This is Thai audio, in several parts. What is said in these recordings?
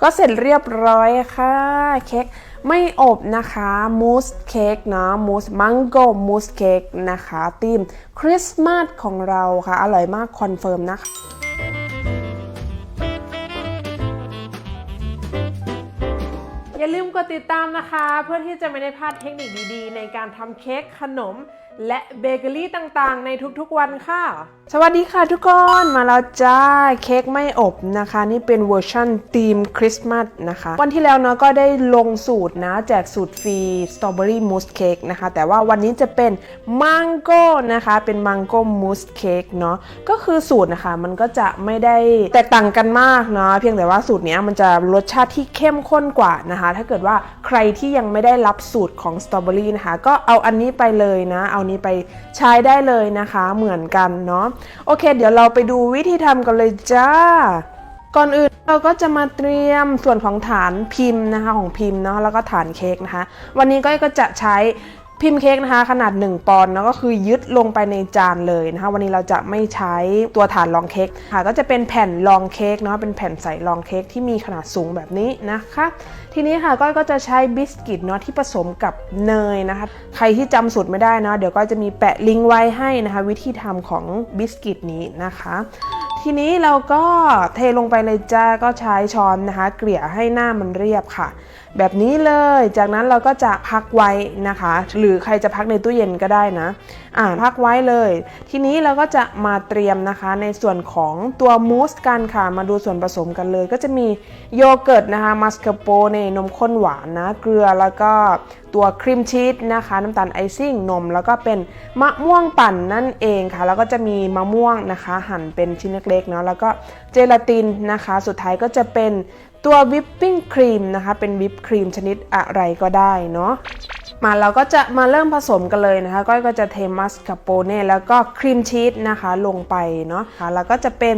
ก็เสร็จเรียบร้อยค่ะเค้กไม่อบนะคะมูสเค้กนะมูสมังโกมูสเค้กนะคะธีมคริสต์มาสของเราค่ะ อร่อยมากคอนเฟิร์มนะคะอย่าลืมกดติดตามนะคะ เพื่อที่จะไม่ได้พลาดเทคนิคดีๆ ในการทำเค้กขนม และเบเกอรี่ต่างๆ ในทุกๆวันค่ะ สวัสดีค่ะทุกคนมาแล้วจ้าเค้กไม่อบนะคะ นี่เป็นเวอร์ชั่นธีมคริสต์มาสนะคะ วันที่แล้วเนาะก็ได้ลงสูตรนะ แจกสูตรฟรีสตรอเบอรี่มูสเค้กนะคะ แต่ว่าวันนี้จะเป็นมังโก้นะคะ เป็นมังโก้มูสเค้กเนาะก็คือสูตรนะคะ มันก็จะไม่ได้แตกต่างกันมากเนาะเพียงแต่ว่าสูตรนี้มันจะรสชาติที่เข้มข้นกว่านะคะ ถ้าเกิดว่าใครที่ยังไม่ได้รับสูตรของสตรอเบอรี่นะคะก็เอาอันนี้ไปเลยนะเอานี้ไปใช้ได้เลยนะคะเหมือนกันเนาะโอเค เดี๋ยวเราไปดูวิธีทำกันเลยจ้า ก่อนอื่นเราก็จะมาเตรียมส่วนของฐานพิมพ์นะคะของพิมพ์เนาะแล้วก็ฐานเค้กนะคะ วันนี้ก็ก็จะใช้ พิมพ์เค้กนะคะขนาด 1 ปอนด์นะก็คือยึดลงไปในจานเลยนะคะ วันนี้เราจะไม่ใช้ตัวฐานรองเค้กค่ะ ก็จะเป็นแผ่นรองเค้กเนาะเป็นแผ่นใส่รองเค้กที่มีขนาดสูงแบบนี้นะคะ ทีนี้ค่ะก้อยก็จะใช้บิสกิตเนาะที่ผสมกับเนยนะคะ ใครที่จำสูตรไม่ได้เนาะเดี๋ยวก็จะมีแปะลิงก์ไว้ให้นะคะ วิธีทำของบิสกิตนี้นะคะ ทีนี้เราก็เทลงไปเลยจ้าก็ใช้ช้อนนะคะ เกลี่ยให้หน้ามันเรียบค่ะ แบบนี้เลย จากนั้นเราก็จะพักไว้นะคะ หรือใครจะพักในตู้เย็นก็ได้นะอ่าพักไว้เลย ทีนี้เราก็จะมาเตรียมนะคะ ในส่วนของตัวมูสกันค่ะ มาดูส่วนผสมกันเลย ก็จะมีโยเกิร์ตนะคะมัสคาโปเนนมข้นหวานนะ เกลือแล้วก็ตัวครีมชีสนะคะ น้ำตาลไอซิ่งนม แล้วก็เป็นมะม่วงปั่นนั่นเองค่ะ แล้วก็จะมีมะม่วงนะคะ หั่นเป็นชิ้นเล็กๆเนาะแล้วก็เจลาตินนะคะ สุดท้ายก็จะเป็นตัววิปปิ้งครีมนะคะ เป็นวิปครีมชนิดอะไรก็ได้เนาะมาเราก็จะมาเริ่มผสมกันเลยนะคะ ก้อยก็จะเทมัสคาโปเน่แล้วก็ครีมชีสนะคะลงไปเนาะะแล้วก็จะเป็น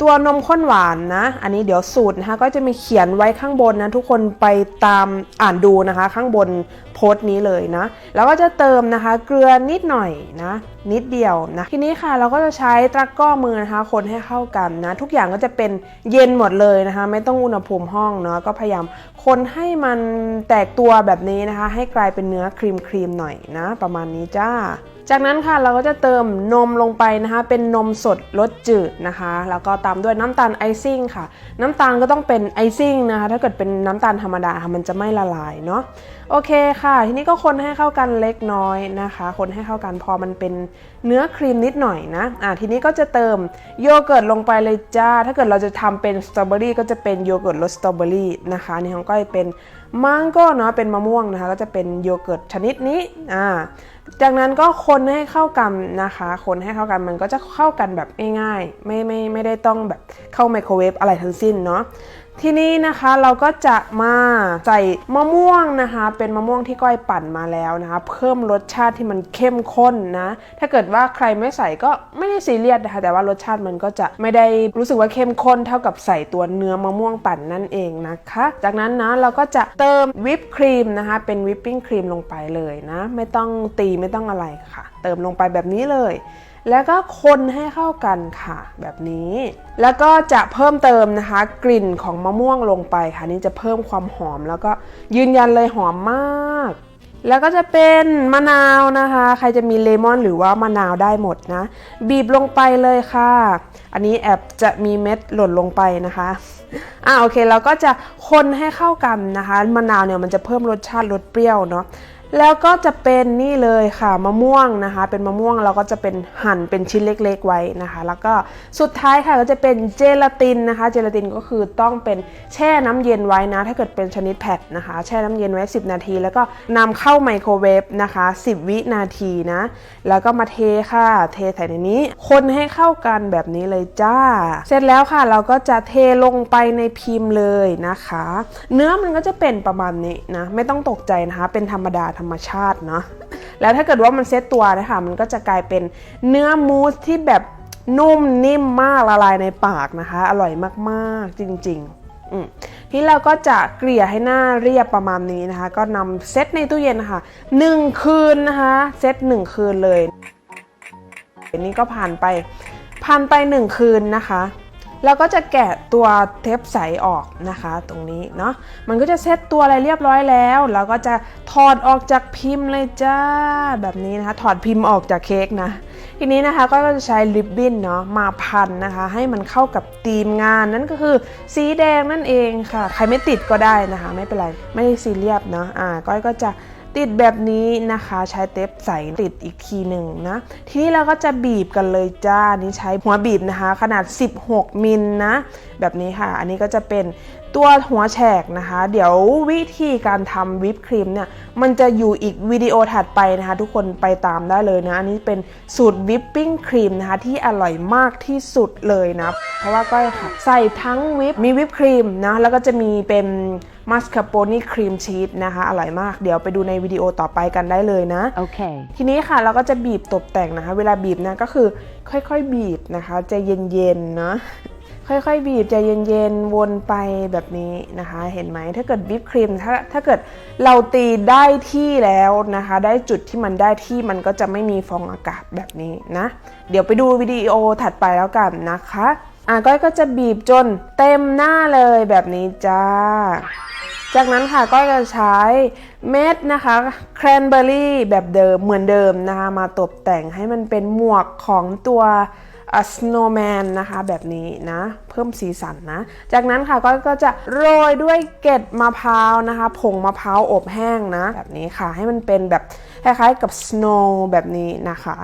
ตัวนมข้นหวานนะ อันนี้เดี๋ยวสูตรนะคะก็จะมีเขียนไว้ข้างบนนะทุกคนไปตามอ่านดูนะคะ ข้างบนโพสต์นี้เลยนะ แล้วก็จะเติมนะคะเกลือนิดหน่อยนะ นิดเดียวนะ ทีนี้ค่ะเราก็จะใช้ตะกร้อมือนะคะ คนให้เข้ากันนะ ทุกอย่างก็จะเป็นเย็นหมดเลยนะคะ ไม่ต้องอุณหภูมิห้องเนาะก็พยายามคนให้มันแตกตัวแบบนี้นะคะ ให้กลายเป็นเนื้อครีมครีมๆหน่อยนะ ประมาณนี้จ้าจากนั้นค่ะเราก็จะเติมนมลงไปนะคะ เป็นนมสดรสจืดนะคะ แล้วก็ตามด้วยน้ำตาลไอซิ่งค่ะ น้ำตาลก็ต้องเป็นไอซิ่งนะคะ ถ้าเกิดเป็นน้ำตาลธรรมดาค่ะมันจะไม่ละลายเนาะโอเคค่ะ ทีนี้ก็คนให้เข้ากันเล็กน้อยนะคะ คนให้เข้ากันพอมันเป็นเนื้อครีมนิดหน่อยนะอะทีนี้ก็จะเติมโยเกิร์ตลงไปเลยจ้า ถ้าเกิดเราจะทำเป็นสตรอเบอรี่ก็จะเป็นโยเกิร์ตรสสตรอเบอรี่นะคะนี่ของก้อยเป็น มังก็เนาะเป็นมะม่วงนะคะ ก็จะเป็นโยเกิร์ตชนิดนี้อ่าจากนั้นก็คนให้เข้ากันนะคะ คนให้เข้ากันมันก็จะเข้ากันแบบง่ายๆไม่ไม่ไม่ได้ต้องแบบเข้าไมโครเวฟอะไรทั้งสิ้นเนาะ ทีนี้นะคะเราก็จะมาใส่มะม่วงนะคะ เป็นมะม่วงที่ก้อยปั่นมาแล้วนะคะ เพิ่มรสชาติที่มันเข้มข้นนะ ถ้าเกิดว่าใครไม่ใส่ก็ไม่ได้ซีเรียสนะคะ แต่ว่ารสชาติมันก็จะไม่ได้รู้สึกว่าเข้มข้นเท่ากับใส่ตัวเนื้อมะม่วงปั่นนั่นเองนะคะ จากนั้นนะเราก็จะเติมวิปครีมนะคะ เป็นวิปปิ้งครีมลงไปเลยนะ ไม่ต้องตีไม่ต้องอะไรค่ะ เติมลงไปแบบนี้เลย แล้วก็คนให้เข้ากันค่ะ แบบนี้ แล้วก็จะเพิ่มเติมนะคะ กลิ่นของมะม่วงลงไปค่ะนี่จะเพิ่มความหอมแล้วก็ยืนยันเลยหอมมาก แล้วก็จะเป็นมะนาวนะคะ ใครจะมีเลมอนหรือว่ามะนาวได้หมดนะ บีบลงไปเลยค่ะ อันนี้แอบจะมีเม็ดหล่นลงไปนะคะอ่าโอเคเราก็จะคนให้เข้ากันนะคะ มะนาวเนี่ยมันจะเพิ่มรสชาติรสเปรี้ยวเนาะ แล้วก็จะเป็นนี่เลยค่ะมะม่วงนะคะ เป็นมะม่วงเราก็จะเป็นหั่นเป็นชิ้นเล็ก ๆ ไว้นะคะ แล้วก็สุดท้ายค่ะก็จะเป็นเจลาตินนะคะ เจลาตินก็คือต้องเป็นแช่น้ำเย็นไว้นะ ถ้าเกิดเป็นชนิดแผ่นนะคะ แช่น้ำเย็นไว้ 10 นาที แล้วก็นำเข้าไมโครเวฟนะคะ 10 วินาทีนะ แล้วก็มาเทค่ะ เทใส่ในนี้ คนให้เข้ากันแบบนี้เลยจ้า เสร็จแล้วค่ะเราก็จะเทลงไปในพิมพ์เลยนะคะ เนื้อมันก็จะเป็นประมาณนี้นะไม่ต้องตกใจนะคะ เป็นธรรมดาธรรมชาติเนาะแล้วถ้าเกิดว่ามันเซตตัวนะคะมันก็จะกลายเป็นเนื้อมูสที่แบบนุ่มนิ่มมากละลายในปากนะคะ อร่อยมากๆจริงๆทีนี้เราก็จะเกลี่ยให้หน้าเรียบประมาณนี้นะคะ ก็นำเซตในตู้เย็นนะคะหนึ่งคืนนะคะเซตหนึ่งคืนเลยนนี้ก็ผ่านไปผ่านไปหนึ่งคืนนะคะ แล้วก็จะแกะตัวเทปใสออกนะคะ ตรงนี้เนาะมันก็จะเซตตัวอะไรเรียบร้อยแล้วแล้วก็จะถอดออกจากพิมพ์เลยจ้าแบบนี้นะคะ ถอดพิมพ์ออกจากเค้กนะทีนี้นะคะก็จะใช้ริบบิ้นเนาะมาพันนะคะ ให้มันเข้ากับธีมงานนั่นก็คือสีแดงนั่นเองค่ะ ใครไม่ติดก็ได้นะคะ ไม่เป็นไรไม่ได้ซีเรียสเนาะอ่าก้อยก็จะ ติดแบบนี้นะคะใช้เทปใสติดอีกทีหนึ่งนะ ทีนี้เราก็จะบีบกันเลยจ้านี่ใช้หัวบีบนะคะ ขนาด 16 มิลนะแบบนี้ค่ะ อันนี้ก็จะเป็น ตัวหัวแฉกนะคะ เดี๋ยววิธีการทำวิปครีมเนี่ย มันจะอยู่อีกวิดีโอถัดไปนะคะ ทุกคนไปตามได้เลยนะ อันนี้เป็นสูตรวิปปิ้งครีมนะคะ ที่อร่อยมากที่สุดเลยนะ เพราะว่าก็ค่ะ ใส่ทั้งวิปมีวิปครีมนะ แล้วก็จะมีเป็นมัสคาโปนี่ครีมชีสนะคะ อร่อยมากเดี๋ยวไปดูในวิดีโอต่อไปกันได้เลยนะ Okay. ทีนี้ค่ะเราก็จะบีบตกแต่งนะคะ เวลาบีบนะก็คือค่อยๆ บีบนะคะใจเย็นๆเนาะ ค่อยๆ บีบใจเย็นๆ วนไปแบบนี้นะคะ เห็นไหมถ้าเกิดบีบครีมถ้าถ้าเกิดเราตีได้ที่แล้วนะคะ ได้จุดที่มันได้ที่มันก็จะไม่มีฟองอากาศแบบนี้นะ เดี๋ยวไปดูวิดีโอถัดไปแล้วกันนะคะอะก้อยก็จะบีบจนเต็มหน้าเลยแบบนี้จ้า จากนั้นค่ะก็จะใช้เม็ดนะคะแครนเบอร์รี่แบบเดิมเหมือนเดิมนะคะ มาตกแต่งให้มันเป็นหมวกของตัวสโนว์แมนนะคะแบบนี้นะ เพิ่มสีสันนะ จากนั้นค่ะก็ก็จะโรยด้วยเกล็ดมะพร้าวนะคะ ผงมะพร้าวอบแห้งนะ แบบนี้ค่ะให้มันเป็นแบบคล้ายๆกับสโนว์แบบนี้นะคะ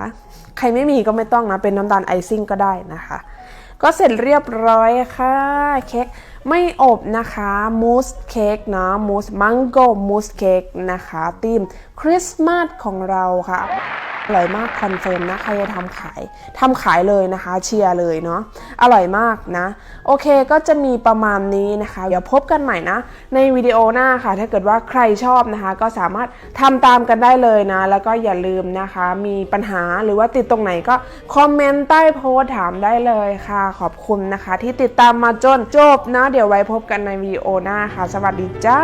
ใครไม่มีก็ไม่ต้องนะ เป็นน้ำตาลไอซิ่งก็ได้นะคะ ก็เสร็จเรียบร้อยค่ะเค้กไม่อบนะคะมูสเค้กนะมูสมังโกมูสเค้กนะคะธีมคริสต์มาสของเราค่ะ อร่อยมากคอนเฟิร์มนะใครจะทำขายทำขายเลยนะคะเชียร์เลยเนาะอร่อยมากนะ โอเคก็จะมีประมาณนี้นะคะ เดี๋ยวพบกันใหม่นะ ในวิดีโอหน้าค่ะ ถ้าเกิดว่าใครชอบนะคะ ก็สามารถทำตามกันได้เลยนะ แล้วก็อย่าลืมนะคะ มีปัญหาหรือว่าติดตรงไหนก็คอมเมนต์ใต้โพสถามได้เลยค่ะ ขอบคุณนะคะ ที่ติดตามมาจนจบนะ เดี๋ยวไว้พบกันในวิดีโอหน้าค่ะ สวัสดีจ้า